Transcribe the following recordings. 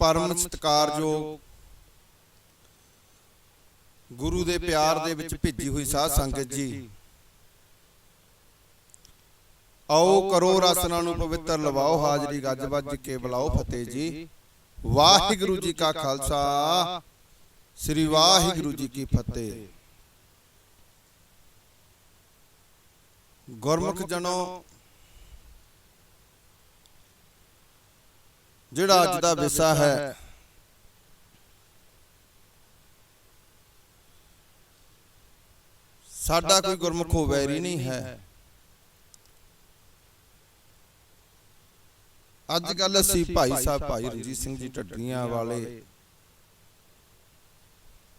ਪਰਮ ਸਤਿਕਾਰਯੋਗ ਗੁਰੂ ਦੇ ਪਿਆਰ ਦੇ ਵਿੱਚ ਭਿੱਜੀ ਹੋਈ ਸਾਧ ਸੰਗਤ ਜੀ। ਆਓ ਕਰੋ ਰਸਨਾ ਨੂੰ ਪਵਿੱਤਰ ਲਵਾਓ ਹਾਜ਼ਰੀ ਗੱਜ ਵੱਜ ਕੇ ਬੁਲਾਓ ਫਤਿਹ ਜੀ। ਵਾਹਿਗੁਰੂ ਜੀ ਕਾ ਖਾਲਸਾ ਸ੍ਰੀ ਵਾਹਿਗੁਰੂ ਜੀ ਕੀ ਫਤਿਹ। ਗੁਰਮੁਖ ਜਨੋ ਜਿਹੜਾ ਅੱਜ ਦਾ ਵਿਸ਼ਾ ਹੈ। ਸਾਡਾ ਕੋਈ ਗੁਰਮੁਖੋ ਵੈਰੀ ਨਹੀਂ ਹੈ। ਅੱਜ ਕੱਲ ਅਸੀਂ ਭਾਈ ਸਾਹਿਬ ਭਾਈ ਰਣਜੀਤ ਸਿੰਘ ਜੀ ਢੱਡੀਆਂ ਵਾਲੇ।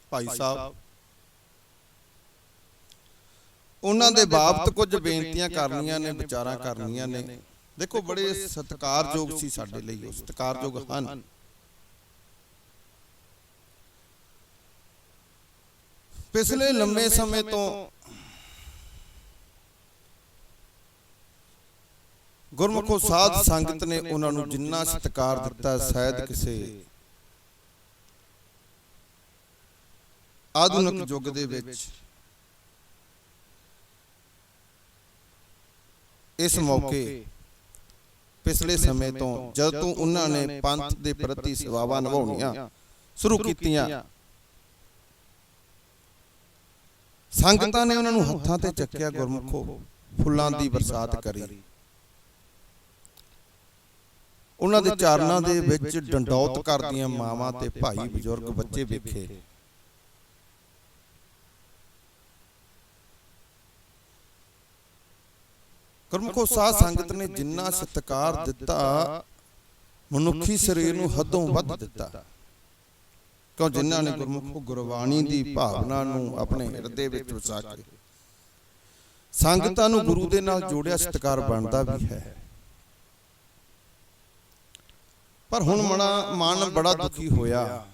ਭਾਈ ਸਾਹਿਬ। ਉਹਨਾਂ ਦੇ ਬਾਬਤ ਕੁਝ ਬੇਨਤੀਆਂ ਕਰਨੀਆਂ ਨੇ ਵਿਚਾਰਾਂ ਕਰਨੀਆਂ ਨੇ। ਦੇਖੋ ਬੜੇ ਸਤਿਕਾਰਯੋਗ ਸੀ ਸਾਡੇ ਲਈ ਉਹ ਸਤਿਕਾਰਯੋਗ ਹਨ। ਪਿਛਲੇ ਲੰਮੇ ਸਮੇਂ ਤੋਂ ਗੁਰਮੁਖੋ ਸਾਧ ਸੰਗਤ ਨੇ ਉਹਨਾਂ ਨੂੰ ਜਿੰਨਾ ਸਤਿਕਾਰ ਦਿੱਤਾ ਸ਼ਾਇਦ ਕਿਸੇ ਆਧੁਨਿਕ ਯੁੱਗ ਦੇ ਵਿੱਚ। ਇਸ ਮੌਕੇ ਪਿਛਲੇ ਸਮੇਂ ਤੋਂ ਜਦ ਤੋਂ ਉਹਨਾਂ ਨੇ ਪੰਥ ਦੇ ਪ੍ਰਤੀ ਸੇਵਾਵਾਂ ਨਿਭਾਉਣੀਆਂ ਸ਼ੁਰੂ ਕੀਤੀਆਂ। ਸੰਗਤਾਂ ਨੇ ਉਹਨਾਂ ਨੂੰ ਹੱਥਾਂ ਤੇ ਚੱਕਿਆ ਗੁਰਮੁਖੋ ਫੁੱਲਾਂ ਦੀ ਬਰਸਾਤ ਕਰੀ। ਉਹਨਾਂ ਦੇ ਚਰਨਾਂ ਦੇ ਵਿੱਚ ਡੰਡੌਤ ਕਰਦੀਆਂ ਮਾਵਾਂ ਤੇ ਭਾਈ ਬਜ਼ੁਰਗ ਬੱਚੇ ਵੇਖੇ। ਗੁਰਮੁਖੋ ਸਾਧ ਸੰਗਤ ਨੇ ਜਿੰਨਾ ਸਤਿਕਾਰ ਦਿੱਤਾ ਮਨੁੱਖੀ ਸਰੀਰ ਨੂੰ ਹੱਦੋਂ ਵੱਧ ਦਿੱਤਾ। ਕਿਉਂ? ਜਿਨ੍ਹਾਂ ਨੇ ਗੁਰਮੁਖੋ ਗੁਰਬਾਣੀ ਦੀ ਭਾਵਨਾ ਨੂੰ ਆਪਣੇ ਹਿਰਦੇ ਵਿੱਚ ਵਸਾ ਕੇ। ਸੰਗਤਾਂ ਨੂੰ ਗੁਰੂ ਦੇ ਨਾਲ ਜੋੜਿਆ ਸਤਿਕਾਰ ਬਣਦਾ ਵੀ ਹੈ। ਪਰ ਹੁਣ ਮਨਾ ਮਨ ਬੜਾ ਦੁਖੀ ਹੋਇਆ।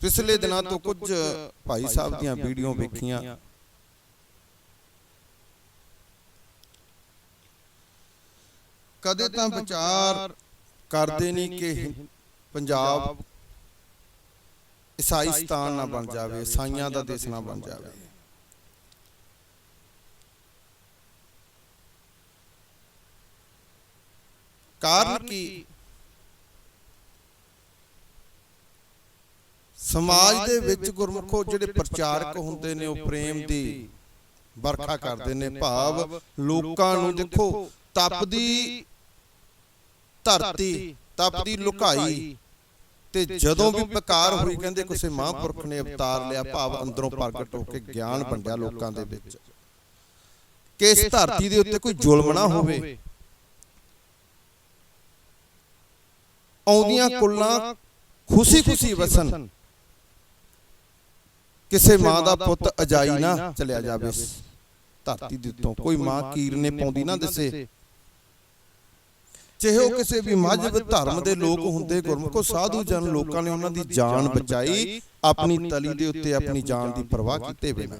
ਪਿਛਲੇ ਦਿਨਾਂ ਤੋਂ ਕੁਝ ਭਾਈ ਸਾਹਿਬ ਦੀਆਂ ਵੀਡੀਓ ਵੇਖੀਆਂ। ਕਦੇ ਤਾਂ ਵਿਚਾਰ ਕਰਦੇ ਨਹੀਂ ਕਿ ਪੰਜਾਬ ਈਸਾਈਸਤਾਨ ਨਾ ਬਣ ਜਾਵੇ ਈਸਾਈਆਂ ਦਾ ਦੇਸ਼ ਨਾ ਬਣ ਜਾਵੇ। ਕਾਰਨ ਕੀ? ਸਮਾਜ ਦੇ ਵਿੱਚ ਗੁਰਮੁਖੋ ਜਿਹੜੇ ਪ੍ਰਚਾਰਕ ਹੁੰਦੇ ਨੇ ਉਹ ਪ੍ਰੇਮ ਦੀ ਵਰਖਾ ਕਰਦੇ ਨੇ ਭਾਵ ਲੋਕਾਂ ਨੂੰ ਦੇਖੋ ਤਪਦੀ ਧਰਤੀ ਤਪਦੀ ਲੁਕਾਈ। ਤੇ ਜਦੋਂ ਵੀ ਪਕਾਰ ਹੋਈ ਕਹਿੰਦੇ ਕਿਸੇ ਮਹਾਂਪੁਰਖ ਨੇ ਅਵਤਾਰ ਲਿਆ ਭਾਵ ਅੰਦਰੋਂ ਪ੍ਰਗਟ ਹੋ ਕੇ ਗਿਆਨ ਵੰਡਿਆ ਲੋਕਾਂ ਦੇ ਵਿੱਚ। ਕਿ ਇਸ ਧਰਤੀ ਦੇ ਉੱਤੇ ਕੋਈ ਜ਼ੁਲਮ ਨਾ ਹੋਵੇ? ਆਉਂਦੀਆਂ ਕੁੱਲਾਂ ਖੁਸ਼ੀ-ਖੁਸ਼ੀ ਵਸਣ। ਕਿਸੇ ਮਾਂ ਦਾ ਪੁੱਤ ਅਜਾਈ ਨਾ ਚਲਿਆ ਜਾਵੇ ਧਰਤੀ ਦੇ ਉੱਤੋਂ। ਕੋਈ ਮਾਂ ਕੀਰ ਨੇ ਪਾਉਂਦੀ ਨਾ ਦਿਸੇ। ਚਾਹੇ ਉਹ ਕਿਸੇ ਵੀ ਮਜਬ ਧਰਮ ਦੇ ਲੋਕ ਹੁੰਦੇ ਗੁਰਮੁਖੋ ਸਾਧੂ ਜਨ ਲੋਕਾਂ ਨੇ ਉਹਨਾਂ ਦੀ ਜਾਨ ਬਚਾਈ ਆਪਣੀ ਤਲੀ ਦੇ ਉੱਤੇ ਆਪਣੀ ਜਾਨ ਦੀ ਪਰਵਾਹ ਕੀਤੇ ਬਿਨਾਂ।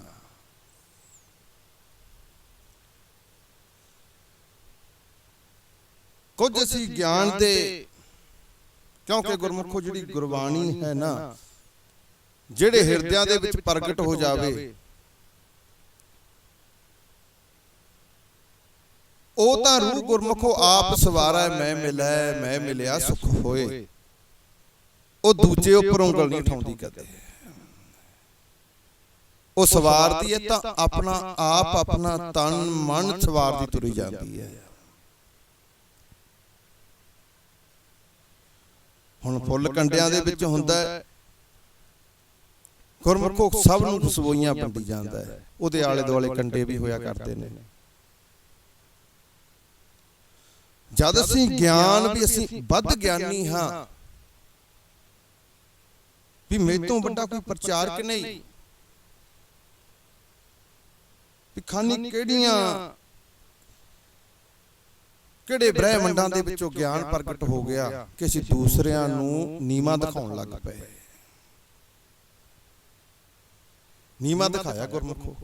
ਕੁਝ ਅਸੀਂ ਗਿਆਨ ਦੇ ਕਿਉਂਕਿ ਗੁਰਮੁਖੋ ਜਿਹੜੀ ਗੁਰਬਾਣੀ ਹੈ ਨਾ ਜਿਹੜੇ ਹਿਰਦਿਆਂ ਦੇ ਵਿੱਚ ਪ੍ਰਗਟ ਹੋ ਜਾਵੇ। ਉਹ ਤਾਂ ਰੂਹ ਗੁਰਮੁਖੋ ਆਪ ਸਵਾਰਾ ਮੈਂ ਮਿਲੈ ਮੈਂ ਮਿਲਿਆ ਸੁਖ ਹੋਏ। ਉਹ ਦੂਜੇ ਉੱਪਰ ਉਂਗਲ ਨਹੀਂ ਠਾਉਂਦੀ ਕਦੇ। ਉਹ ਸਵਾਰਦੀ ਹੈ ਤਾਂ ਆਪਣਾ ਆਪ ਆਪਣਾ ਤਨ ਮਨ ਸਵਾਰਦੀ ਤੁਰੀ ਜਾਂਦੀ ਹੈ। ਹੁਣ ਫੁੱਲ ਕੰਡਿਆਂ ਦੇ ਵਿੱਚ ਹੁੰਦਾ ਹੈ ਗੁਰਮੁਖੋ ਸਭ ਨੂੰ ਖੁਸ਼ਬੂਈਆਂ ਵੰਡੀ ਜਾਂਦਾ ਹੈ। ਉਹਦੇ ਆਲੇ ਦੁਆਲੇ ਕੰਡੇ ਵੀ ਹੋਇਆ ਕਰਦੇ ਨੇ। ਜਦ ਅਸੀਂ ਗਿਆਨ ਵੀ ਅਸੀਂ ਵੱਧ ਗਿਆਨੀ ਹਾਂ ਵੀ ਮੇਰੇ ਤੋਂ ਵੱਡਾ ਕੋਈ ਪ੍ਰਚਾਰਕ ਨਹੀਂ ਵੀ ਖਾਨੀ ਕਿਹੜੀਆਂ? ਕਿਹੜੇ ਬ੍ਰਹਿਮੰਡਾਂ ਦੇ ਵਿੱਚੋਂ ਗਿਆਨ ਪ੍ਰਗਟ ਹੋ ਗਿਆ ਕਿ ਅਸੀਂ ਦੂਸਰਿਆਂ ਨੂੰ ਨੀਮਾ ਦਿਖਾਉਣ ਲੱਗ ਪਏ। ਨੀਮਾ ਦਿਖਾਇਆ ਗੁਰਮੁਖੋ।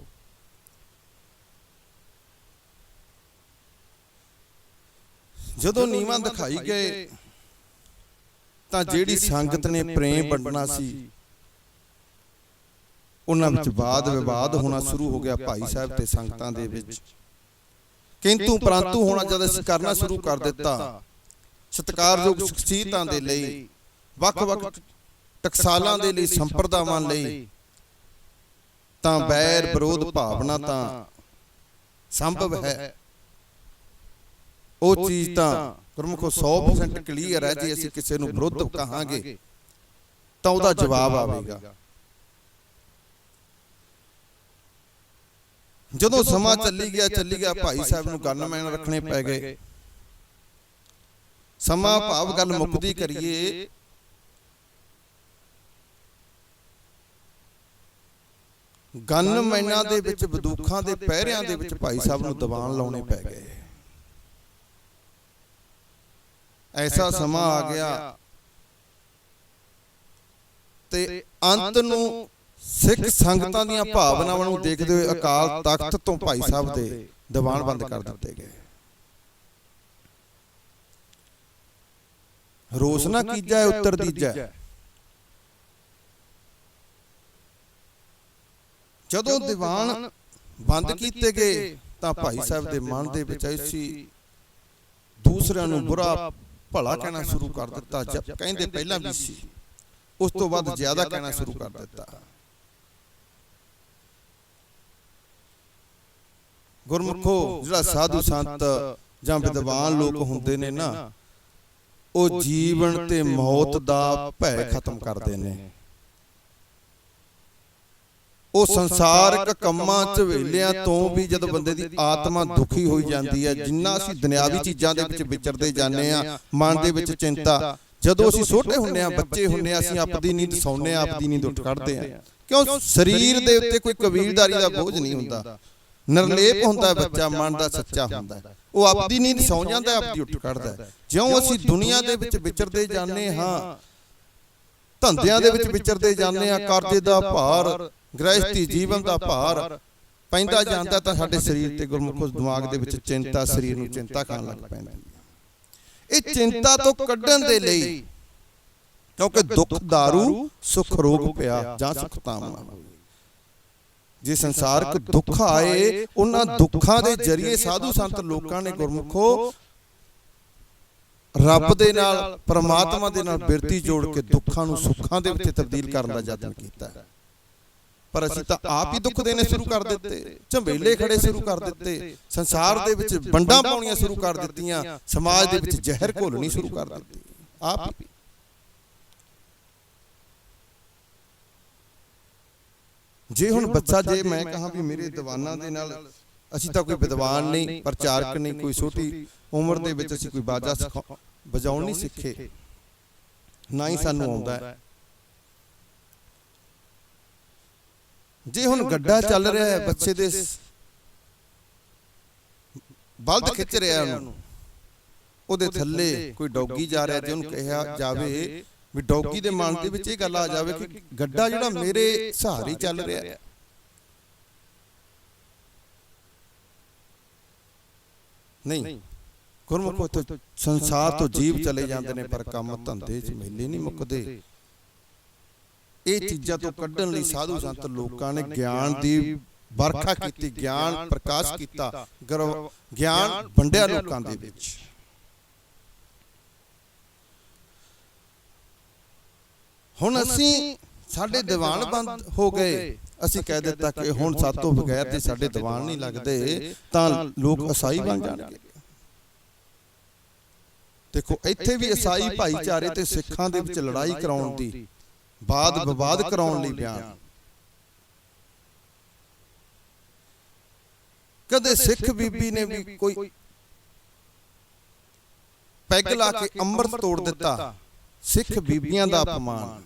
ਜਦੋਂ ਨੀਵਾਂ ਦਿਖਾਈ ਗਏ ਤਾਂ ਜਿਹੜੀ ਸੰਗਤ ਨੇ ਪ੍ਰੇਮ ਵੰਡਣਾ ਸੀ ਉਹਨਾਂ ਵਿੱਚ ਬਾਦ ਵਿਵਾਦ ਹੋਣਾ ਸ਼ੁਰੂ ਹੋ ਗਿਆ ਭਾਈ ਸਾਹਿਬ ਤੇ ਸੰਗਤਾਂ ਦੇ ਵਿੱਚ। ਕਿੰਤੂ ਪਰੰਤੂ ਹੋਣਾ ਜਦ ਅਸੀਂ ਕਰਨਾ ਸ਼ੁਰੂ ਕਰ ਦਿੱਤਾ ਸਤਿਕਾਰਯੋਗ ਸ਼ਖਸੀਅਤਾਂ ਦੇ ਲਈ ਵੱਖ-ਵੱਖ ਟਕਸਾਲਾਂ ਦੇ ਲਈ ਸੰਪਰਦਾਵਾਂ ਲਈ ਤਾਂ ਬੈਰ ਵਿਰੋਧ ਭਾਵਨਾ ਤਾਂ ਸੰਭਵ ਹੈ। ਉਹ ਚੀਜ਼ ਤਾਂ ਗੁਰਮੁਖੋ 100% ਕਲੀਅਰ ਹੈ ਜੇ ਅਸੀਂ ਕਿਸੇ ਨੂੰ ਵਿਰੁੱਧ ਕਹਾਂਗੇ ਤਾਂ ਉਹਦਾ ਜਵਾਬ ਆਵੇਗਾ। ਜਦੋਂ ਸਮਾਂ ਚੱਲੀ ਗਿਆ ਚੱਲੀ ਗਿਆ ਭਾਈ ਸਾਹਿਬ ਨੂੰ ਗਨਮੈਨ ਰੱਖਣੇ ਪੈ ਗਏ। ਸਮਾਂ ਭਾਵ ਗੱਲ ਮੁੱਕਦੀ ਕਰੀਏ ਗਨਮੈਨਾਂ ਦੇ ਵਿੱਚ ਬੰਦੂਖਾਂ ਦੇ ਪਹਿਰਿਆਂ ਦੇ ਵਿੱਚ ਭਾਈ ਸਾਹਿਬ ਨੂੰ ਦੀਵਾਨ ਲਾਉਣੇ ਪੈ ਗਏ। ਐਸਾ ਸਮਾਂ ਆ ਗਿਆ ਤੇ ਅੰਤ ਨੂੰ ਸਿੱਖ ਸੰਗਤਾਂ ਦੀਆਂ ਭਾਵਨਾਵਾਂ ਨੂੰ ਦੇਖਦੇ ਹੋਏ ਅਕਾਲ ਤਖਤ ਤੋਂ ਭਾਈ ਸਾਹਿਬ ਦੇ ਦੀਵਾਨ ਬੰਦ ਕਰ ਦਿੱਤੇ ਗਏ। ਰੋਸ ਨਾ ਕੀਜੈ ਉੱਤਰ ਦੀਜੈ। ਜਦੋਂ ਦੀਵਾਨ ਬੰਦ ਕੀਤੇ ਗਏ ਤਾਂ ਭਾਈ ਸਾਹਿਬ ਦੇ ਮਨ ਦੇ ਵਿੱਚ ਐਸੀ ਦੂਸਰਿਆਂ ਨੂੰ ਬੁਰਾ ਭਲਾ ਕਹਿਣਾ ਸ਼ੁਰੂ ਕਰ ਦਿੱਤਾ ਜਦ ਕਹਿੰਦੇ ਪਹਿਲਾਂ ਵੀ ਸੀ। ਉਸ ਤੋਂ ਬਾਅਦ ਜ਼ਿਆਦਾ ਕਹਿਣਾ ਸ਼ੁਰੂ ਕਰ ਦਿੱਤਾ। ਗੁਰਮੁਖੋ ਜਿਹੜਾ ਸਾਧੂ ਸੰਤ ਜਾਂ ਵਿਦਵਾਨ ਲੋਕ ਹੁੰਦੇ ਨੇ ਨਾ ਉਹ ਜੀਵਨ ਤੇ ਮੌਤ ਦਾ ਭੈ ਖਤਮ ਕਰਦੇ ਨੇ। ਉਹ ਸੰਸਾਰਿਕ ਕੰਮਾਂ ਚ ਵੇਲਿਆਂ ਤੋਂ ਵੀ ਜਦੋਂ ਬੰਦੇ ਦੀ ਆਤਮਾ ਦੁਖੀ ਹੋਈ ਜਾਂਦੀ ਹੈ ਜਿੰਨਾ ਅਸੀਂ ਦੁਨਿਆਵੀ ਚੀਜ਼ਾਂ ਦੇ ਵਿੱਚ ਵਿਚਰਦੇ ਜਾਂਦੇ ਆ ਮਨ ਦੇ ਵਿੱਚ ਚਿੰਤਾ। ਜਦੋਂ ਅਸੀਂ ਛੋਟੇ ਹੁੰਨੇ ਆ ਬੱਚੇ ਹੁੰਨੇ ਆ ਅਸੀਂ ਆਪਦੀ ਨੀਂਦ ਸੌਂਨੇ ਆ ਆਪਦੀ ਨੀਂਦ ਉੱਠ ਕੱਢਦੇ ਆ ਕਿਉਂ? ਸਰੀਰ ਦੇ ਉੱਤੇ ਕੋਈ ਕਬੀਲਦਾਰੀ ਦਾ ਬੋਝ ਨਹੀਂ ਹੁੰਦਾ। ਨਿਰਲੇਪ ਹੁੰਦਾ ਹੈ ਬੱਚਾ ਮਨ ਦਾ ਸੱਚਾ ਹੁੰਦਾ। ਉਹ ਆਪਦੀ ਨੀਂਦ ਸੌਂ ਜਾਂਦਾ ਆਪਦੀ ਉੱਠ ਕੱਢਦਾ। ਜਿਉਂ ਅਸੀਂ ਦੁਨੀਆ ਦੇ ਵਿੱਚ ਵਿਚਰਦੇ ਜਾਂਦੇ ਹਾਂ ਧੰਦਿਆਂ ਦੇ ਵਿੱਚ ਵਿਚਰਦੇ ਜਾਂਦੇ ਆ ਕਰਜ਼ੇ ਦਾ ਭਾਰ ਗ੍ਰਹਿਸਥੀ ਜੀਵਨ ਦਾ ਭਾਰ ਪੈਂਦਾ ਜਾਂਦਾ ਤਾਂ ਸਾਡੇ ਸਰੀਰ ਤੇ ਗੁਰਮੁਖ ਦਿਮਾਗ ਦੇ ਵਿੱਚ ਚਿੰਤਾ ਸਰੀਰ ਨੂੰ ਚਿੰਤਾ ਖਾਣ ਲੱਗ ਪੈਂਦੀ ਹੈ। ਇਹ ਚਿੰਤਾ ਤੋਂ ਕੱਢਣ ਦੇ ਲਈ ਕਿਉਂਕਿ ਦੁੱਖ दारू ਸੁਖ ਰੋਗ ਪਿਆ ਜਾਂ ਸੁਖ ਤਾਮਨਾ ਜੇ ਸੰਸਾਰਕ ਦੁੱਖ ਆਏ ਉਹਨਾਂ ਦੁੱਖਾਂ ਦੇ ਜਰੀਏ ਸਾਧੂ ਸੰਤ ਲੋਕਾਂ ਨੇ ਗੁਰਮੁਖੋ ਰੱਬ ਦੇ ਨਾਲ ਪਰਮਾਤਮਾ ਦੇ ਨਾਲ ਬਿਰਤੀ ਜੋੜ ਕੇ ਦੁੱਖਾਂ ਨੂੰ ਸੁੱਖਾਂ ਦੇ ਵਿੱਚ ਤਬਦੀਲ ਕਰਨ ਦਾ ਯਤਨ ਕੀਤਾ ਹੈ। ਪਰ ਅਸੀਂ ਤਾਂ ਆਪ ਹੀ ਦੁੱਖ ਦੇਣੇ ਸ਼ੁਰੂ ਕਰ ਦਿੱਤੇ। ਝੰਬੇਲੇ ਖੜੇ ਸ਼ੁਰੂ ਕਰ ਦਿੱਤੇ। ਸੰਸਾਰ ਦੇ ਵਿੱਚ ਵੰਡਾਂ ਪਾਉਣੀਆਂ ਸ਼ੁਰੂ ਕਰ ਦਿੱਤੀਆਂ। ਸਮਾਜ ਦੇ ਵਿੱਚ ਜ਼ਹਿਰ ਘੋਲਣੀ ਸ਼ੁਰੂ ਕਰ ਦਿੱਤੀ। ਆਪ ਹੀ। ਜੇ ਹੁਣ ਬੱਚਾ ਜੇ ਮੈਂ ਕਹਾਂ ਵੀ ਮੇਰੇ ਦੀਵਾਨਾਂ ਦੇ ਨਾਲ ਅਸੀਂ ਤਾਂ ਕੋਈ ਵਿਦਵਾਨ ਨਹੀਂ ਪ੍ਰਚਾਰਕ ਨਹੀਂ ਕੋਈ ਛੋਟੀ ਉਮਰ ਦੇ ਵਿੱਚ ਅਸੀਂ ਕੋਈ ਬਾਜਾ ਸਿਖਾ ਵਜਾਉਣ ਨਹੀਂ ਸਿੱਖੇ। ਨਾ ਹੀ ਸਾਨੂੰ ਆਉਂਦਾ ਹੈ। ਜੇ ਹੁਣ ਗੱਡਾ ਚੱਲ ਰਿਹਾ ਹੈ ਬੱਚੇ ਦੇ ਬਲਦ ਖਿੱਚ ਰਿਹਾ ਉਹਨੂੰ। ਉਹਦੇ ਥੱਲੇ ਕੋਈ ਡੌਗੀ ਜਾ ਰਿਹਾ ਜੇ ਉਹਨੂੰ ਕਿਹਾ ਜਾਵੇ ਵੀ ਡੌਗੀ ਦੇ ਮਨ ਦੇ ਵਿੱਚ ਇਹ ਗੱਲ ਆ ਜਾਵੇ ਕਿ ਗੱਡਾ ਜਿਹੜਾ ਮੇਰੇ ਸਹਾਰੇ ਚੱਲ ਰਿਹਾ। ਹੈ ਨਹੀਂ। ਗੁਰਮੁਖੋ ਤੋਂ ਸੰਸਾਰ ਤੋਂ ਜੀਵ ਚਲੇ ਜਾਂਦੇ ਨੇ ਪਰ ਕੰਮ ਧੰਦੇ ਚ ਮੇਲੇ ਨਹੀਂ ਮੁੱਕਦੇ। ਇਹ ਚੀਜ਼ਾਂ ਤੋਂ ਕੱਢਣ ਲਈ ਸਾਧੂ ਸੰਤ ਲੋਕਾਂ ਨੇ ਗਿਆਨ ਦੀ ਵਰਖਾ ਕੀਤੀ ਗਿਆਨ ਪ੍ਰਕਾਸ਼ ਕੀਤਾ ਗਿਆਨ ਵੰਡਿਆ ਲੋਕਾਂ ਦੇ ਵਿੱਚ। ਹੁਣ ਅਸੀਂ ਸਾਡੇ ਦੀਵਾਨ ਬੰਦ ਹੋ ਗਏ। ਅਸੀਂ ਕਹਿ ਦਿੱਤਾ ਕਿ ਹੁਣ ਸਾਤੋਂ ਬਗੈਰ ਜੇ ਸਾਡੇ ਦੀਵਾਨ ਨਹੀਂ ਲੱਗਦੇ ਤਾਂ ਲੋਕ ਅਸਾਈ ਬਣ ਜਾਣਗੇ। ਦੇਖੋ ਇੱਥੇ ਵੀ ਈਸਾਈ ਭਾਈਚਾਰੇ ਤੇ ਸਿੱਖਾਂ ਦੇ ਵਿੱਚ ਲੜਾਈ ਕਰਾਉਣ ਦੀ ਬਾਦ ਵਿਵਾਦ ਕਰਾਉਣ ਲਈ ਬਿਆਨ। ਕਦੇ ਸਿੱਖ ਬੀਬੀ ਨੇ ਵੀ ਕੋਈ ਪੈਗ ਲਾ ਕੇ ਅੰਮ੍ਰਿਤ ਤੋੜ ਦਿੱਤਾ। ਸਿੱਖ ਬੀਬੀਆਂ ਦਾ ਅਪਮਾਨ।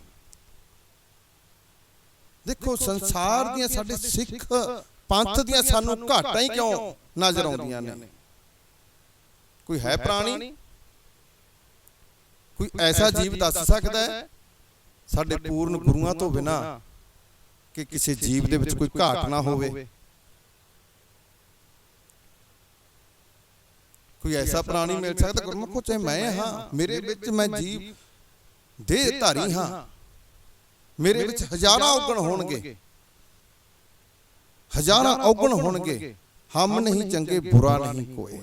ਦੇਖੋ ਸੰਸਾਰ ਦੀਆਂ ਸਾਡੇ ਸਿੱਖ ਪੰਥ ਦੀਆਂ ਸਾਨੂੰ ਘਾਟਾਂ ਹੀ ਕਿਉਂ ਨਜ਼ਰ ਆਉਂਦੀਆਂ ਨੇ? ਕੋਈ ਹੈ ਪ੍ਰਾਣੀ? ਕੋਈ ਐਸਾ ਜੀਵ ਦੱਸ ਸਕਦਾ ਹੈ? ਸਾਡੇ ਪੂਰਨ ਗੁਰੂਆਂ ਤੋਂ ਬਿਨਾ ਕਿ ਕਿਸੇ ਜੀਵ ਦੇ ਵਿੱਚ ਕੋਈ ਘਾਟ ਨਾ ਹੋਵੇ। ਕੋਈ ਐਸਾ ਪ੍ਰਾਣੀ ਮਿਲ ਸਕਦਾ ਗੁਰਮੁਖੋ ਚਾਹੇ ਮੈਂ ਹਾਂ ਮੇਰੇ ਵਿੱਚ ਮੈਂ ਜੀਵ ਦੇਹ ਧਾਰੀ ਹਾਂ। ਮੇਰੇ ਵਿੱਚ ਹਜ਼ਾਰਾਂ ਔਗਣ ਹੋਣਗੇ। ਹਜ਼ਾਰਾਂ ਔਗਣ ਹੋਣਗੇ। ਹਮ ਨਹੀਂ ਚੰਗੇ ਬੁਰਾ ਨਹੀਂ ਕੋਏ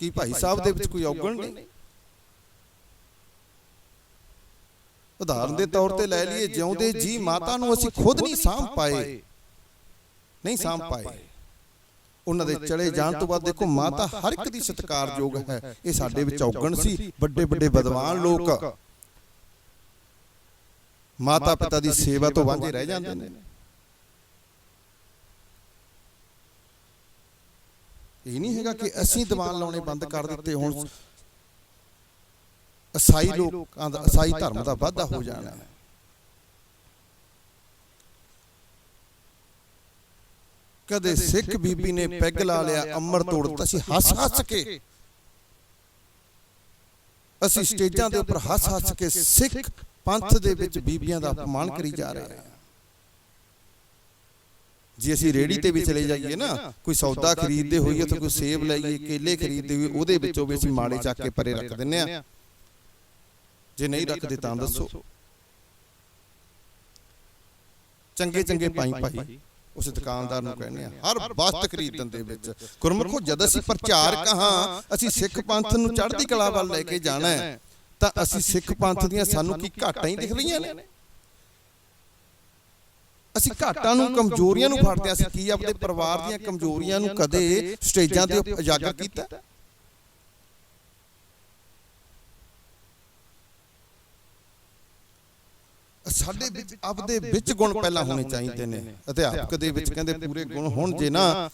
ਕੀ ਭਾਈ ਸਾਹਿਬ ਦੇ ਵਿੱਚ ਕੋਈ ਔਗਣ ਨਹੀਂ? ਉਦਾਹਰਨ ਦੇ ਤੌਰ ਤੇ ਲੈ ਲਈਏ ਜਿਉਂਦੇ ਜੀ ਮਾਤਾ ਨੂੰ ਅਸੀਂ ਖੁਦ ਨਹੀਂ ਸਾਂਭ ਪਾਏ। ਨਹੀਂ ਸਾਂਭ ਪਾਏ। ਉਹਨਾਂ ਦੇ ਚਲੇ ਜਾਣ ਤੋਂ ਬਾਅਦ ਦੇਖੋ ਮਾਤਾ ਹਰ ਇੱਕ ਦੀ ਸਤਿਕਾਰਯੋਗ ਹੈ। ਇਹ ਸਾਡੇ ਵਿੱਚ ਔਗਣ ਸੀ ਵੱਡੇ ਵੱਡੇ ਵਿਦਵਾਨ ਲੋਕ। ਮਾਤਾ ਪਿਤਾ ਦੀ ਸੇਵਾ ਤੋਂ ਵਾਂਝੇ ਰਹਿ ਜਾਂਦੇ ਨੇ। ਇਹ ਨਹੀਂ ਹੈਗਾ ਕਿ ਅਸੀਂ ਦੀਵਾਨ ਲਾਉਣੇ ਬੰਦ ਕਰ ਦਿੱਤੇ ਹੁਣ ਅਸਾਈ ਲੋਕਾਂ ਦਾ ਅਸਾਈ ਧਰਮ ਦਾ ਵਾਧਾ ਹੋ ਜਾਣਾ। ਹੈ ਕਦੇ ਸਿੱਖ ਬੀਬੀ ਨੇ ਪੈਗ ਲਾ ਲਿਆ ਅੰਮ੍ਰਿਤ ਤੋੜਤਾ ਸੀ ਹੱਸ ਹੱਸ ਕੇ। ਅਸੀਂ ਸਟੇਜਾਂ ਦੇ ਉੱਪਰ ਹੱਸ ਹੱਸ ਕੇ ਸਿੱਖ ਪੰਥ ਦੇ ਵਿੱਚ ਬੀਬੀਆਂ ਦਾ ਅਪਮਾਨ ਕਰੀ ਜਾ ਰਹੇ ਹਾਂ। ਜੇ ਅਸੀਂ ਰੇੜੀ ਤੇ ਵੀ ਚਲੇ ਜਾਈਏ ਨਾ ਕੋਈ ਸੌਦਾ ਖਰੀਦਦੇ ਹੋਈਏ ਤਾਂ ਕੋਈ ਸੇਬ ਲਈਏ ਕੇਲੇ ਖਰੀਦਦੇ ਹੋਈਏ ਉਹਦੇ ਵਿੱਚੋਂ ਵੀ ਅਸੀਂ ਮਾੜੇ ਚੱਕ ਕੇ ਪਰੇ ਰੱਖ ਦਿੰਨੇ ਆ ਜੇ ਨਹੀਂ ਰੱਖਦੇ ਤਾਂ ਦੱਸੋ। ਚੰਗੇ ਚੰਗੇ ਪਾਈ ਪਾਈ ਉਸ ਦੁਕਾਨਦਾਰ ਨੂੰ ਕਹਿੰਦੇ ਆ ਹਰ ਵਸਤ ਖਰੀਦਣ ਦੇ ਵਿੱਚ। ਗੁਰਮੁਖੋ ਜਦ ਅਸੀਂ ਪ੍ਰਚਾਰਕ ਹਾਂ ਅਸੀਂ ਸਿੱਖ ਪੰਥ ਨੂੰ ਚੜ੍ਹਦੀ ਕਲਾ ਵੱਲ ਲੈ ਕੇ ਜਾਣਾ ਹੈ। ਤਾਂ ਅਸੀਂ ਸਿੱਖ ਪੰਥ ਦੀਆਂ ਸਾਨੂੰ ਕੀ ਘਾਟਾਂ ਹੀ ਦਿਖ ਰਹੀਆਂ ਨੇ? ਅਸੀਂ ਘਾਟਾਂ ਨੂੰ ਕਮਜ਼ੋਰੀਆਂ ਨੂੰ ਫੜਦੇ ਅਸੀਂ ਕੀ ਆਪਣੇ ਪਰਿਵਾਰ ਦੀਆਂ ਕਮਜ਼ੋਰੀਆਂ ਨੂੰ ਕਦੇ ਸਟੇਜਾਂ ਤੇ ਉਜਾਗਰ ਕੀਤਾ? ਸਾਡੇ ਵਿੱਚ ਆਪਦੇ ਵਿੱਚ ਗੁਣ ਪਹਿਲਾਂ ਹੋਣੇ ਚਾਹੀਦੇ ਨੇ। ਅਧਿਆਪਕ ਦੇ ਵਿੱਚ ਕਹਿੰਦੇ ਪੂਰੇ ਗੁਣ ਹੋਣ ਜੇ ਨਾ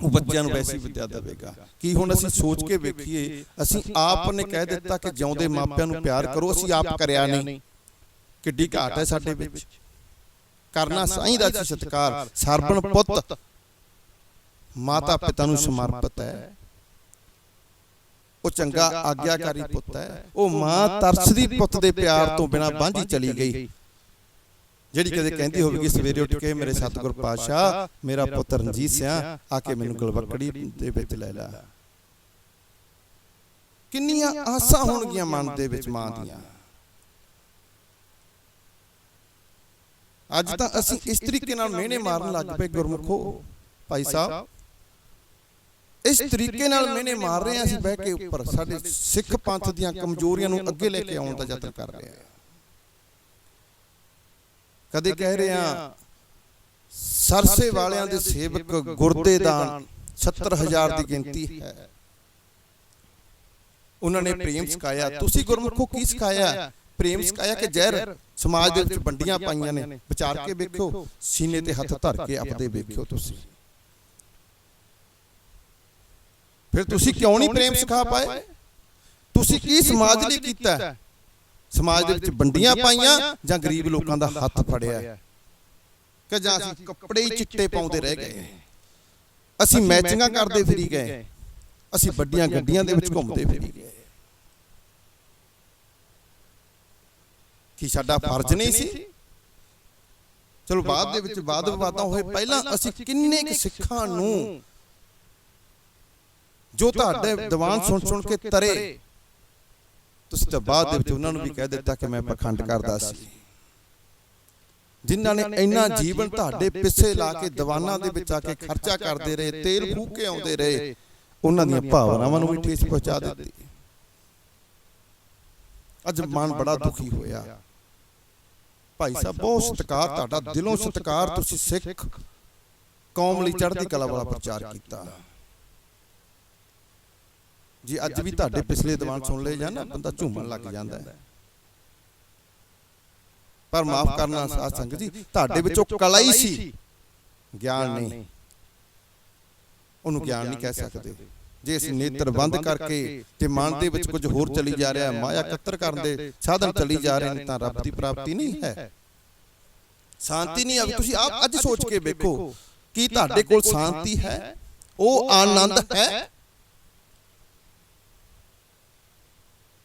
ਉਹ ਬੱਚਿਆਂ ਨੂੰ ਵੈਸੀ ਵਿਦਿਆ ਦੇਵੇਗਾ। ਕੀ ਹੁਣ ਅਸੀਂ ਸੋਚ ਕੇ ਵੇਖੀਏ ਅਸੀਂ ਆਪ ਨੇ ਕਹਿ ਦਿੱਤਾ ਕਿ ਜਿਉਂਦੇ ਮਾਪਿਆਂ ਨੂੰ ਪਿਆਰ ਕਰੋ ਅਸੀਂ ਆਪ ਕਰਿਆ ਨਹੀਂ। ਕਿੱਡੀ ਘਾਟ ਹੈ ਸਾਡੇ ਵਿੱਚ। ਕਰਨਾ ਸਾਈਂ ਦਾ ਸੀ ਸਤਕਾਰ ਸਰਬਣ ਪੁੱਤ। ਮਾਤਾ ਪਿਤਾ ਨੂੰ ਸਮਰਪਿਤ ਹੈ। ਉਹ ਚੰਗਾ ਆਗਿਆਕਾਰੀ ਪੁੱਤ ਹੈ। ਉਹ ਮਾਂ ਤਰਸਦੀ ਪੁੱਤ ਦੇ ਪਿਆਰ ਤੋਂ ਬਿਨਾ ਬਾਂਝੀ ਚਲੀ ਗਈ। ਜਿਹੜੀ ਕਦੇ ਕਹਿੰਦੀ ਹੋਵੇਗੀ ਸਵੇਰੇ ਉੱਠ ਕੇ ਮੇਰੇ ਸਤਿਗੁਰ ਪਾਤਸ਼ਾਹ ਮੇਰਾ ਪੁੱਤ ਰਣਜੀਤ ਸਿਆ ਆ ਕੇ ਮੈਨੂੰ ਗਲਵਕੜੀ ਦੇ ਵਿੱਚ ਲੈ ਲੈ। ਕਿੰਨੀਆਂ ਆਸਾਂ ਹੋਣਗੀਆਂ ਮਨ ਦੇ ਵਿੱਚ ਮਾਂ ਦੀਆਂ। ਅੱਜ ਤਾਂ ਅਸੀਂ ਇਸ ਤਰੀਕੇ ਨਾਲ ਮਿਹਣੇ ਮਾਰਨ ਲੱਗ ਪਏ ਗੁਰਮੁਖੋ। ਭਾਈ ਸਾਹਿਬ ਇਸ ਤਰੀਕੇ ਨਾਲ ਮਿਹਣੇ ਮਾਰ ਰਹੇ ਹਾਂ ਅਸੀਂ ਬਹਿ ਕੇ ਉੱਪਰ। ਸਾਡੇ ਸਿੱਖ ਪੰਥ ਦੀਆਂ ਕਮਜ਼ੋਰੀਆਂ ਨੂੰ ਅੱਗੇ ਲੈ ਕੇ ਆਉਣ ਦਾ ਯਤਨ ਕਰ ਰਹੇ ਹਾਂ। ਕਦੇ ਕਹਿ ਰਹੇ ਹਾਂ ਸਰਸੇ ਵਾਲਿਆਂ ਦੇ ਸੇਵਕ ਗੁਰਦੇ ਦਾਨ 70000 ਦੀ ਗਿਣਤੀ ਹੈ। ਉਹਨਾਂ ਨੇ ਪ੍ਰੇਮ ਸਿਖਾਇਆ। ਤੁਸੀਂ ਗੁਰਮੁਖੋ ਕੀ ਸਿਖਾਇਆ? ਪ੍ਰੇਮ ਸਿਖਾਇਆ ਕਿ ਜ਼ਹਿਰ? ਸਮਾਜ ਦੇ ਵਿੱਚ ਵੰਡੀਆਂ ਪਾਈਆਂ ਨੇ। ਵਿਚਾਰ ਕੇ ਵੇਖੋ। ਸੀਨੇ ਤੇ ਹੱਥ ਧਰ ਕੇ ਆਪਦੇ ਵੇਖਿਓ ਤੁਸੀਂ। ਫਿਰ ਤੁਸੀਂ ਕਿਉਂ ਨਹੀਂ ਪ੍ਰੇਮ ਸਿਖਾ ਪਾਏ? ਤੁਸੀਂ ਕੀ ਸਮਾਜ ਲਈ ਕੀਤਾ? ਸਮਾਜ ਦੇ ਵਿੱਚ ਵੰਡੀਆਂ ਪਾਈਆਂ ਜਾਂ ਗਰੀਬ ਲੋਕਾਂ ਦਾ ਹੱਥ ਫੜਿਆ? ਕਿ ਜਾਂ ਅਸੀਂ ਕੱਪੜੇ ਹੀ ਚਿੱਟੇ ਪਾਉਂਦੇ ਰਹਿ ਗਏ। ਅਸੀਂ ਮੈਚਿੰਗਾਂ ਕਰਦੇ ਫਿਰੀ ਗਏ। ਅਸੀਂ ਵੱਡੀਆਂ ਗੱਡੀਆਂ ਦੇ ਵਿੱਚ ਘੁੰਮਦੇ ਫਿਰੀ ਗਏ। ਕੀ ਸਾਡਾ ਫਰਜ਼ ਨਹੀਂ ਸੀ? ਚਲੋ ਬਾਅਦ ਦੇ ਵਿੱਚ ਬਾਅਦ ਵਿਵਾਦਾਂ ਹੋਏ। ਪਹਿਲਾਂ ਅਸੀਂ ਕਿੰਨੇ ਕੁ ਸਿੱਖਾਂ ਨੂੰ ਜੋ ਤੁਹਾਡੇ ਦੀਵਾਨ ਸੁਣ ਸੁਣ ਕੇ ਤਰੇ। ਤੁਸੀਂ ਤਾਂ ਬਾਅਦ ਦੇ ਵਿੱਚ ਉਹਨਾਂ ਨੂੰ ਵੀ ਕਹਿ ਦਿੱਤਾ ਕਿ ਮੈਂ ਪਖੰਡ ਕਰਦਾ ਸੀ। ਜਿਨ੍ਹਾਂ ਨੇ ਇੰਨਾ ਜੀਵਨ ਤੁਹਾਡੇ ਪਿੱਛੇ ਲਾ ਕੇ ਦੀਵਾਨਾਂ ਦੇ ਵਿੱਚ ਆ ਕੇ ਖਰਚਾ ਕਰਦੇ ਰਹੇ ਤੇਲ ਫੂਕ ਕੇ ਆਉਂਦੇ ਰਹੇ। ਉਹਨਾਂ ਦੀਆਂ ਭਾਵਨਾਵਾਂ ਨੂੰ ਵੀ ਠੇਸ ਪਹੁੰਚਾ ਦਿੱਤੀ। ਅੱਜ ਮਨ ਬੜਾ ਦੁਖੀ ਹੋਇਆ। ਭਾਈ ਸਾਹਿਬ ਬਹੁਤ ਸਤਿਕਾਰ ਤੁਹਾਡਾ ਦਿਲੋਂ ਸਤਿਕਾਰ ਤੁਸੀਂ ਸਿੱਖ। ਕੌਮ ਲਈ ਚੜ੍ਹਦੀ ਕਲਾ ਵਾਲਾ ਪ੍ਰਚਾਰ ਕੀਤਾ। ਜੀ ਅੱਜ ਵੀ ਤੁਹਾਡੇ ਪਿਛਲੇ ਦੀਵਾਨ ਸੁਣ ਲਏ ਜਾਂ ਨਾ ਬੰਦਾ ਝੂਮਣ ਲੱਗ ਜਾਂਦਾ ਹੈ। ਪਰ ਮਾਫ ਕਰਨਾ ਸਾਧ ਸੰਗਤ ਜੀ ਤੁਹਾਡੇ ਵਿੱਚੋਂ ਕਲਾ ਹੀ ਸੀ। ਗਿਆਨ ਨਹੀਂ। ਉਹਨੂੰ ਗਿਆਨ ਨਹੀਂ ਕਹਿ ਸਕਦੇ। ਜੇ ਅਸੀਂ ਨੇਤਰ ਬੰਦ ਕਰਕੇ ਤੇ ਮਨ ਦੇ ਵਿੱਚ ਕੁਝ ਹੋਰ ਚਲੀ ਜਾ ਰਿਹਾ ਮਾਇਆ ਕਤਰ ਕਰਨ ਦੇ ਸਾਧਨ ਚਲੀ ਜਾ ਰਹੇ ਨੇ ਤਾਂ ਰੱਬ ਦੀ ਪ੍ਰਾਪਤੀ ਨਹੀਂ ਹੈ। ਸ਼ਾਂਤੀ ਨਹੀਂ ਆਵੇ ਤੁਸੀਂ ਆਪ ਅੱਜ ਸੋਚ ਕੇ ਵੇਖੋ ਕੀ ਤੁਹਾਡੇ ਕੋਲ ਸ਼ਾਂਤੀ ਹੈ ਉਹ ਆਨੰਦ ਹੈ।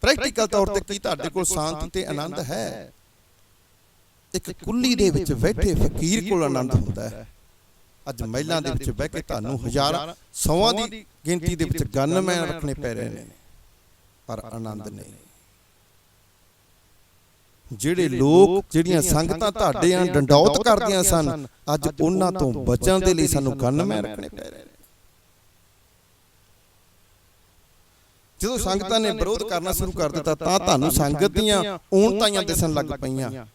ਪ੍ਰੈਕਟੀਕਲ ਤੌਰ ਤੇ ਕੀ ਤੁਹਾਡੇ ਕੋਲ ਸ਼ਾਂਤੀ ਤੇ ਆਨੰਦ ਹੈ? ਇੱਕ ਕੁੱਲੀ ਦੇ ਵਿੱਚ ਬੈਠੇ ਫਕੀਰ ਕੋਲ ਆਨੰਦ ਹੁੰਦਾ ਹੈ। ਅੱਜ ਮਹਿਲਾਂ ਦੇ ਵਿੱਚ ਬਹਿ ਕੇ ਤੁਹਾਨੂੰ ਹਜ਼ਾਰਾਂ ਸੌਆਂ ਦੀ ਗਿਣਤੀ ਦੇ ਵਿੱਚ ਗਨਮੈਨ ਰੱਖਣੇ ਪੈ ਰਹੇ ਨੇ। ਪਰ ਆਨੰਦ ਨਹੀਂ। ਜਿਹੜੇ ਲੋਕ ਜਿਹੜੀਆਂ ਸੰਗਤਾਂ ਤੁਹਾਡੇ ਆਂ ਡੰਡੌਤ ਕਰਦੀਆਂ ਸਨ ਅੱਜ ਉਹਨਾਂ ਤੋਂ ਬਚਣ ਦੇ ਲਈ ਸਾਨੂੰ ਗਨਮੈਨ ਰੱਖਣੇ ਪੈ ਰਹੇ ਨੇ। ਜਦੋਂ ਸੰਗਤਾਂ ਨੇ ਵਿਰੋਧ ਕਰਨਾ ਸ਼ੁਰੂ ਕਰ ਦਿੱਤਾ ਤਾਂ ਤੁਹਾਨੂੰ ਸੰਗਤ ਦੀਆਂ ਊਣਤਾਈਆਂ ਦਿਸਣ ਲੱਗ ਪਈਆਂ।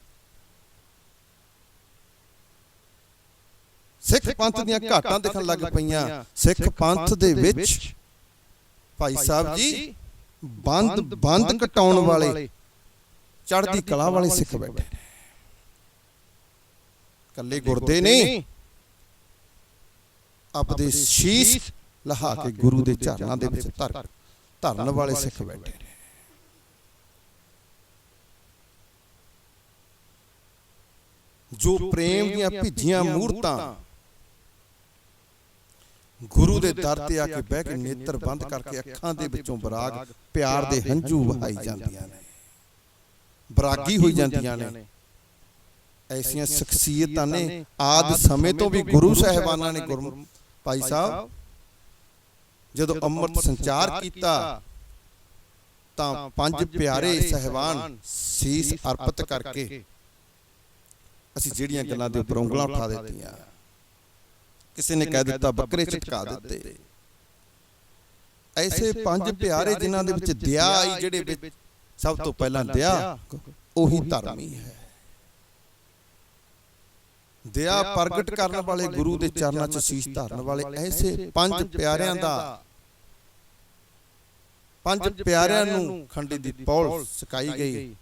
ਸਿੱਖ ਪੰਥ ਦੀਆਂ ਘਾਟਾਂ ਦਿਖਣ ਲੱਗ ਪਈਆਂ। ਸਿੱਖ ਪੰਥ ਦੇ ਵਿੱਚ ਭਾਈ ਸਾਹਿਬ ਜੀ ਬੰਦ ਬੰਦ ਕਟਾਉਣ ਵਾਲੇ ਚੜ੍ਹਦੀ ਕਲਾ ਵਾਲੇ ਸਿੱਖ ਬੈਠੇ। ਨੇ ਕੱਲੇ ਗੁਰਦੇ ਨਹੀਂ। ਆਪਦੇ ਸ਼ੀਸ਼ ਲਹਾ ਕੇ ਗੁਰੂ ਦੇ ਚਰਨਾਂ ਦੇ ਵਿੱਚ ਧਰ ਧਰਨ ਵਾਲੇ ਸਿੱਖ ਬੈਠੇ ਨੇ। ਜੋ ਪ੍ਰੇਮ ਦੀਆਂ ਭਿੱਜੀਆਂ ਮੂਰਤਾਂ ਗੁਰੂ ਦੇ ਦਰ ਤੇ ਆ ਕੇ ਬਹਿ ਕੇ ਨੇਤਰ ਬੰਦ ਕਰਕੇ ਅੱਖਾਂ ਦੇ ਵਿੱਚੋਂ ਬਰਾਗ ਪਿਆਰ ਦੇ ਹੰਝੂ ਵਹਾਈ ਜਾਂਦੀਆਂ ਨੇ। ਬਰਾਗੀ ਹੋਈ ਜਾਂਦੀਆਂ ਨੇ। ਐਸੀਆਂ ਸ਼ਖਸੀਅਤਾਂ ਨੇ ਆਦ ਸਮੇਂ ਤੋਂ ਵੀ ਗੁਰੂ ਸਾਹਿਬਾਨਾਂ ਨੇ ਗੁਰੂ ਭਾਈ ਸਾਹਿਬ ਜਦੋਂ ਅੰਮ੍ਰਿਤ ਸੰਚਾਰ ਕੀਤਾ ਤਾਂ ਪੰਜ ਪਿਆਰੇ ਸਹਿਬਾਨ ਸੀਸ ਅਰਪਿਤ ਕਰਕੇ ਅਸੀਂ ਜਿਹੜੀਆਂ ਗੱਲਾਂ ਦੇ ਉੱਪਰ ਉਂਗਲਾਂ ਉਠਾ ਦਿੱਤੀਆਂ। ਕਿਸੇ ਨੇ ਕਹਿ ਦਿੱਤਾ ਬੱਕਰੇ ਝਟਕਾ ਦਿੱਤੇ। ਐਸੇ ਪੰਜ ਪਿਆਰੇ ਜਿਨ੍ਹਾਂ ਦੇ ਵਿੱਚ ਦਇਆ ਆਈ ਜਿਹੜੇ ਵਿੱਚ ਸਭ ਤੋਂ ਪਹਿਲਾਂ ਦਇਆ ਉਹੀ ਧਰਮੀ ਹੈ। ਦਇਆ ਪ੍ਰਗਟ ਕਰਨ ਵਾਲੇ ਗੁਰੂ ਦੇ ਚਰਨਾਂ 'ਚ ਸੀਸ ਧਰਨ ਵਾਲੇ ਐਸੇ ਪੰਜ ਪਿਆਰਿਆਂ ਦਾ ਪੰਜ ਪਿਆਰਿਆਂ ਨੂੰ ਖੰਡੀ ਦੀ ਪੌਲ ਸਿਖਾਈ ਗਈ।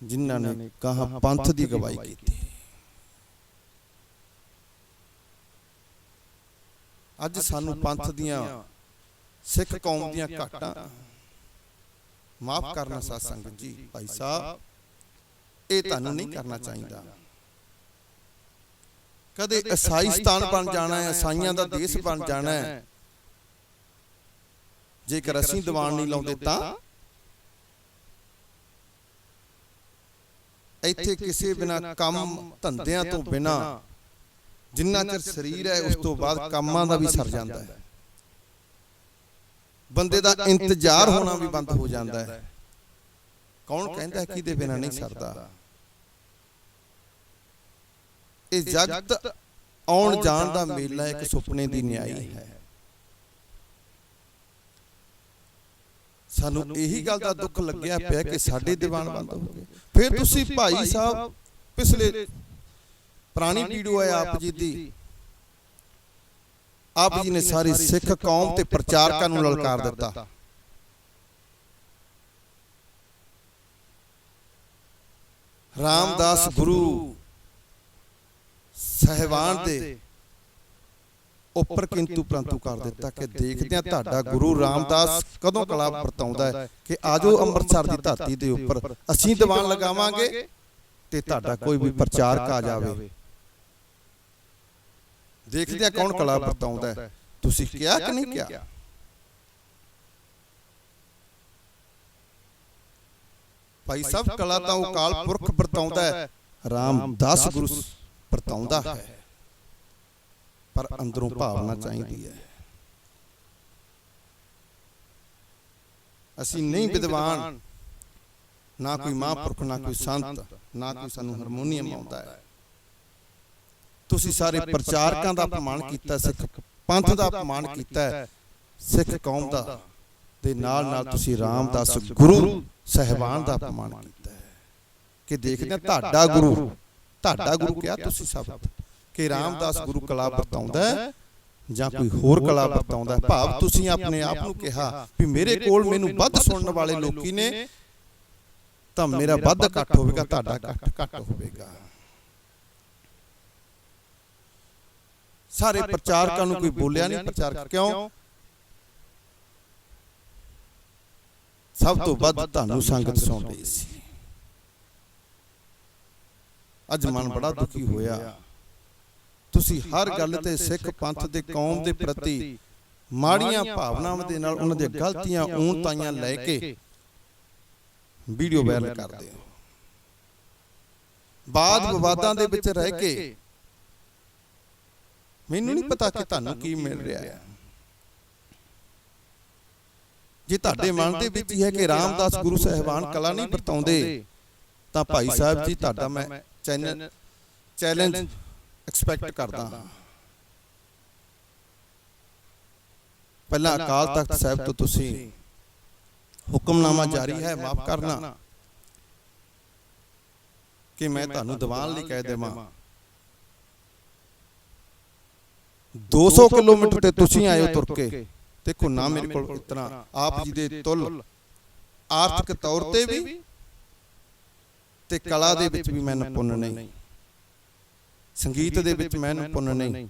ਜਿਨ੍ਹਾਂ ਨੇ ਕਹਾ ਪੰਥ ਦੀ ਗਵਾਹੀ ਕੀਤੀ। ਅੱਜ ਸਾਨੂੰ ਪੰਥ ਦੀਆਂ ਸਿੱਖ ਕੌਮ ਦੀਆਂ ਘਾਟਾਂ ਮਾਫ ਕਰਨਾ ਸਾਧ ਸੰਗਤ ਜੀ ਭਾਈ ਸਾਹਿਬ। ਇਹ ਤੁਹਾਨੂੰ ਨਹੀਂ ਕਰਨਾ ਚਾਹੀਦਾ। ਕਦੇ ਈਸਾਈ ਸਥਾਨ ਬਣ ਜਾਣਾ ਹੈ ਈਸਾਈਆਂ ਦਾ ਦੇਸ਼ ਬਣ ਜਾਣਾ ਹੈ। ਜੇਕਰ ਅਸੀਂ ਦੀਵਾਨ ਨਹੀਂ ਲਾਉਂਦੇ ਤਾਂ ਇੱਥੇ ਕਿਸੇ ਬਿਨਾ ਕੰਮ ਧੰਦਿਆਂ ਤੋਂ ਬਿਨਾ ਜਿੰਨਾ ਚਿਰ ਸਰੀਰ ਹੈ ਉਸ ਤੋਂ ਬਾਅਦ ਕੰਮਾਂ ਦਾ ਵੀ ਸਰ ਜਾਂਦਾ ਹੈ। ਬੰਦੇ ਦਾ ਇੰਤਜ਼ਾਰ ਹੋਣਾ ਵੀ ਬੰਦ ਹੋ ਜਾਂਦਾ ਹੈ। ਕੌਣ ਕਹਿੰਦਾ ਕਿ ਇਹਦੇ ਬਿਨਾ ਨਹੀਂ ਸਰਦਾ? ਇਹ ਜਗਤ ਆਉਣ ਜਾਣ ਦਾ ਮੇਲਾ ਇੱਕ ਸੁਪਨੇ ਦੀ ਨਿਆਈ ਹੈ। ਸਾਨੂੰ ਇਹੀ ਗੱਲ ਦਾ ਦੁੱਖ ਲੱਗਿਆ ਪਿਆ ਕਿ ਸਾਡੇ ਦੀਵਾਨ ਬੰਦ ਹੋ ਗਏ। ਫਿਰ ਤੁਸੀਂ ਭਾਈ ਸਾਹਿਬ ਪਿਛਲੇ ਪੁਰਾਣੀ ਵੀਡੀਓ ਹੈ ਆਪ ਜੀ ਦੀ। ਆਪ ਜੀ ਨੇ ਸਾਰੀ ਸਿੱਖ ਕੌਮ ਤੇ ਪ੍ਰਚਾਰਕਾਂ ਨੂੰ ਲਲਕਾਰ ਦਿੱਤਾ। ਰਾਮਦਾਸ ਗੁਰੂ ਸਹਿਬਾਨ ਦੇ ਉੱਪਰ ਕਿੰਤੂ ਪ੍ਰੰਤੂ ਕਰ ਦਿੱਤਾ ਕਿ ਦੇਖਦੇ ਆ ਤੁਹਾਡਾ ਗੁਰੂ ਰਾਮਦਾਸ ਕਦੋਂ ਕਲਾ ਵਰਤਾਉਂਦਾ ਹੈ ਕਿ ਆਜੋ ਅੰਮ੍ਰਿਤਸਰ ਦੀ ਧਰਤੀ ਦੇ ਉੱਪਰ ਅਸੀਂ ਦੀਵਾਨ ਲਗਾਵਾਂਗੇ ਤੇ ਤੁਹਾਡਾ ਕੋਈ ਵੀ ਪ੍ਰਚਾਰਕ ਆ ਜਾਵੇ। ਦੇਖਦੇ ਆ ਕੌਣ ਕਲਾ ਵਰਤਾਉਂਦਾ ਹੈ। ਤੁਸੀਂ ਕਿਹਾ ਕਿ ਨਹੀਂ ਕਿਹਾ? ਭਾਈ ਸਾਹਿਬ ਕਲਾ ਤਾਂ ਉਹ ਕਾਲ ਪੁਰਖ ਵਰਤਾਉਂਦਾ ਹੈ। ਰਾਮਦਾਸ ਗੁਰੂ ਵਰਤਾਉਂਦਾ ਹੈ। ਪਰ ਅੰਦਰੋਂ ਭਾਵਨਾ ਚਾਹੀਦੀ ਹੈ। ਅਸੀਂ ਨਹੀਂ ਵਿਦਵਾਨ ਨਾ ਕੋਈ ਮਹਾਂਪੁਰਖ ਨਾ ਕੋਈ ਸੰਤ ਨਾ ਕੋਈ ਸਾਨੂੰ ਹਾਰਮੋਨੀਅਮ ਆਉਂਦਾ ਹੈ। ਤੁਸੀਂ ਸਾਰੇ ਪ੍ਰਚਾਰਕਾਂ ਦਾ ਅਪਮਾਨ ਕੀਤਾ ਸਿੱਖ ਪੰਥ ਦਾ ਅਪਮਾਨ ਕੀਤਾ ਹੈ। ਸਿੱਖ ਕੌਮ ਦਾ। ਦੇ। ਨਾਲ ਨਾਲ ਤੁਸੀਂ ਰਾਮਦਾਸ ਗੁਰੂ ਸਹਿਬਾਨ ਦਾ ਅਪਮਾਨ ਕੀਤਾ ਹੈ। ਕਿ ਦੇਖਦੇ ਆ ਤੁਹਾਡਾ ਗੁਰੂ ਤੁਹਾਡਾ ਗੁਰੂ ਕਿਹਾ ਤੁਸੀਂ ਸਭ ਕਿ ਰਾਮਦਾਸ ਗੁਰੂ ਕਲਾ ਵਰਤਾਉਂਦਾ ਹੈ ਜਾਂ ਕੋਈ ਹੋਰ ਕਲਾ ਵਰਤਾਉਂਦਾ ਹੈ? ਭਾਵ ਤੁਸੀਂ ਆਪਣੇ ਆਪ ਨੂੰ ਕਿਹਾ ਵੀ ਮੇਰੇ ਕੋਲ ਮੈਨੂੰ ਵੱਧ ਸੁਣਨ ਵਾਲੇ ਲੋਕੀ ਨੇ ਤਾਂ ਮੇਰਾ ਵੱਧ ਇਕੱਠ ਹੋਵੇਗਾ ਤੁਹਾਡਾ ਇਕੱਠ ਘੱਟ ਹੋਵੇਗਾ। ਸਾਰੇ ਪ੍ਰਚਾਰਕਾਂ ਨੂੰ ਕੋਈ ਬੋਲਿਆ ਨਹੀਂ ਪ੍ਰਚਾਰਕ ਕਿਉਂ? ਸਭ ਤੋਂ ਵੱਧ ਤੁਹਾਨੂੰ ਸੰਗਤ ਸੁਣ ਰਹੀ ਸੀ। ਅੱਜ ਮਨ ਬੜਾ ਦੁਖੀ ਹੋਇਆ। ਤੁਸੀਂ ਹਰ ਗੱਲ ਤੇ ਸਿੱਖ ਪੰਥ ਦੇ ਕੌਮ ਦੇ ਪ੍ਰਤੀ ਮਾੜੀਆਂ ਭਾਵਨਾਵਾਂ ਦੇ ਨਾਲ ਉਹਨਾਂ ਦੀਆਂ ਗਲਤੀਆਂ ਊਣਤਾਈਆਂ ਲੈ ਕੇ ਵੀਡੀਓ ਵਾਇਰਲ ਕਰਦੇ ਹੋ। ਬਾਦ ਵਿਵਾਦਾਂ ਦੇ ਵਿੱਚ ਰਹਿ ਕੇ ਮੈਨੂੰ ਨਹੀਂ ਪਤਾ ਕਿ ਤੁਹਾਨੂੰ ਕੀ ਮਿਲ ਰਿਹਾ। ਹੈ ਜੇ ਤੁਹਾਡੇ ਮਨ ਦੇ ਵਿੱਚ ਹੀ ਹੈ ਕਿ ਰਾਮਦਾਸ ਗੁਰੂ ਸਾਹਿਬਾਨ ਕਲਾ ਨਹੀਂ ਵਰਤਾਉਂਦੇ ਤਾਂ ਭਾਈ ਸਾਹਿਬ ਜੀ ਤੁਹਾਡਾ ਮੈਂ ਚੈਨਲ ਚੈਲੰਜ ਐਕਸਪੈਕਟ ਕਰਦਾ ਹਾਂ ਪਹਿਲਾਂ ਅਕਾਲ ਤਖਤ ਸਾਹਿਬ ਤੋਂ ਤੁਸੀਂ ਹੁਕਮਨਾਮਾ ਜਾਰੀ ਹੈ ਮਾਫ ਕਰਨਾ। ਕਿ ਮੈਂ ਤੁਹਾਨੂੰ ਦੀਵਾਨ ਲਈ ਕਹਿ ਦੇਵਾਂ। 200 ਕਿਲੋਮੀਟਰ ਤੇ ਤੁਸੀਂ ਆਏ ਹੋ ਤੁਰ ਕੇ। ਦੇਖੋ ਨਾ ਮੇਰੇ ਕੋਲ ਇਤਨਾ। ਆਪ ਜੀ ਦੇ ਤੁਲ। ਆਰਥਿਕ ਤੌਰ ਤੇ ਵੀ ਤੇ ਕਲਾ ਦੇ ਵਿੱਚ ਵੀ ਮੈਂ ਨਿਪੁੰਨ ਨਹੀਂ। ਸੰਗੀਤ ਦੇ ਵਿੱਚ ਮੈਂ ਨਿਪੁੰਨ ਨਹੀਂ।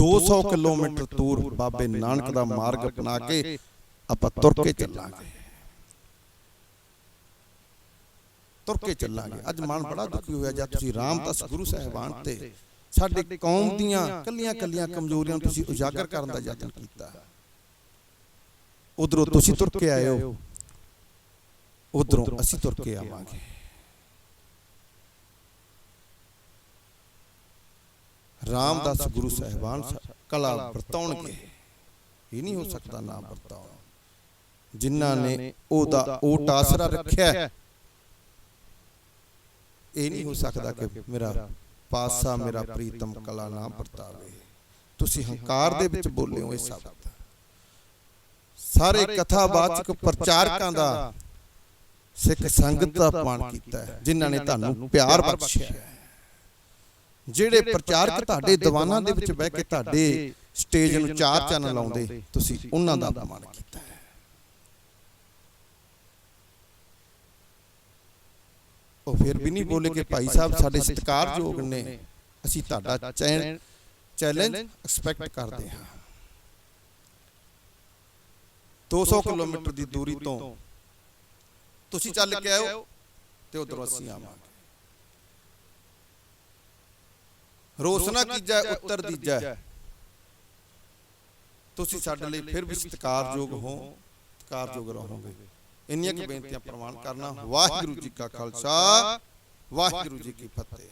200 ਕਿਲੋਮੀਟਰ ਦੂਰ ਬਾਬੇ ਨਾਨਕ ਦਾ ਮਾਰਗ ਅਪਣਾ ਕੇ ਆਪਾਂ ਤੁਰ ਕੇ ਚੱਲਾਂਗੇ। ਤੁਰ ਕੇ ਚੱਲਾਂਗੇ। ਅੱਜ ਮਨ ਬੜਾ ਦੁਖੀ ਹੋਇਆ ਜਦ ਤੁਸੀਂ ਰਾਮਦਾਸ ਗੁਰੂ ਸਾਹਿਬਾਨ ਤੇ ਸਾਡੇ ਕੌਮ ਦੀਆਂ ਕੱਲੀਆਂ ਕੱਲੀਆਂ ਕਮਜ਼ੋਰੀਆਂ ਤੁਸੀਂ ਉਜਾਗਰ ਕਰਨ ਦਾ ਯਤਨ ਕੀਤਾ। ਉਧਰੋਂ ਤੁਸੀਂ ਤੁਰ ਕੇ ਆਏ ਹੋ। ਉਧਰੋਂ ਅਸੀਂ ਤੁਰ ਕੇ ਆਵਾਂਗੇ। ਰਾਮਦਾਸ ਗੁਰੂ ਸਾਹਿਬਾਨ ਕਲਾ ਵਰਤਾਉਣਗੇ। ਇਹ ਨਹੀਂ ਹੋ ਸਕਦਾ ਨਾ ਵਰਤਾਉਣ ਜਿਨ੍ਹਾਂ ਨੇ ਉਹਦਾ ਓਟ ਆਸਰਾ ਰੱਖਿਆ ਇਹ ਨਹੀਂ ਹੋ ਸਕਦਾ ਕਿ ਮੇਰਾ ਪਾਸਾ ਮੇਰਾ ਪ੍ਰੀਤਮ ਕਲਾ ਨਾ ਵਰਤਾਵੇ। ਤੁਸੀਂ ਹੰਕਾਰ ਦੇ ਵਿੱਚ ਬੋਲੇ ਹੋ ਇਹ ਸ਼ਬਦ ਸਾਰੇ ਕਥਾਵਾਚਕ ਪ੍ਰਚਾਰਕਾਂ ਦਾ ਸਿੱਖ ਸੰਗਤ ਦਾ ਅਪਮਾਨ ਕੀਤਾ ਜਿਨ੍ਹਾਂ ਨੇ ਤੁਹਾਨੂੰ ਪਿਆਰ ਬਖਸ਼ਿਆ ਜਿਹੜੇ ਪ੍ਰਚਾਰਕ ਤੁਹਾਡੇ ਦੀਵਾਨਾਂ ਦੇ ਵਿੱਚ ਬਹਿ ਕੇ ਤੁਹਾਡੇ ਸਟੇਜ ਨੂੰ ਚਾਰ ਚੰਨ ਲਾਉਂਦੇ ਤੁਸੀਂ ਉਹਨਾਂ ਦਾ ਅਪਮਾਨ ਕੀਤਾ ਹੈ। ਉਹ ਫਿਰ ਵੀ ਨਹੀਂ ਬੋਲੇ ਕਿ ਭਾਈ ਸਾਹਿਬ ਸਾਡੇ ਸਤਿਕਾਰਯੋਗ ਨੇ ਅਸੀਂ ਤੁਹਾਡਾ ਚੈਲੰਜ ਐਕਸਪੈਕਟ ਕਰਦੇ ਹਾਂ। 200 ਕਿਲੋਮੀਟਰ ਦੀ ਦੂਰੀ ਤੋਂ ਤੁਸੀਂ ਚੱਲ ਕੇ ਆਓ ਤੇ ਉਧਰੋਂ ਅਸੀਂ ਆਵਾਂਗੇ। ਰੋਸਨਾ ਕੀਜੈ ਉੱਤਰ ਦੀਜੈ। ਤੁਸੀਂ ਸਾਡੇ ਲਈ ਫਿਰ ਵੀ ਸਤਿਕਾਰਯੋਗ ਹੋ ਸਤਿਕਾਰਯੋਗ ਰਹੋਗੇ। ਇੰਨੀਆਂ ਕੁ ਬੇਨਤੀਆਂ ਪ੍ਰਵਾਨ ਕਰਨਾ ਵਾਹਿਗੁਰੂ ਜੀ ਕਾ ਖਾਲਸਾ ਵਾਹਿਗੁਰੂ ਜੀ ਕੀ ਫਤਿਹ।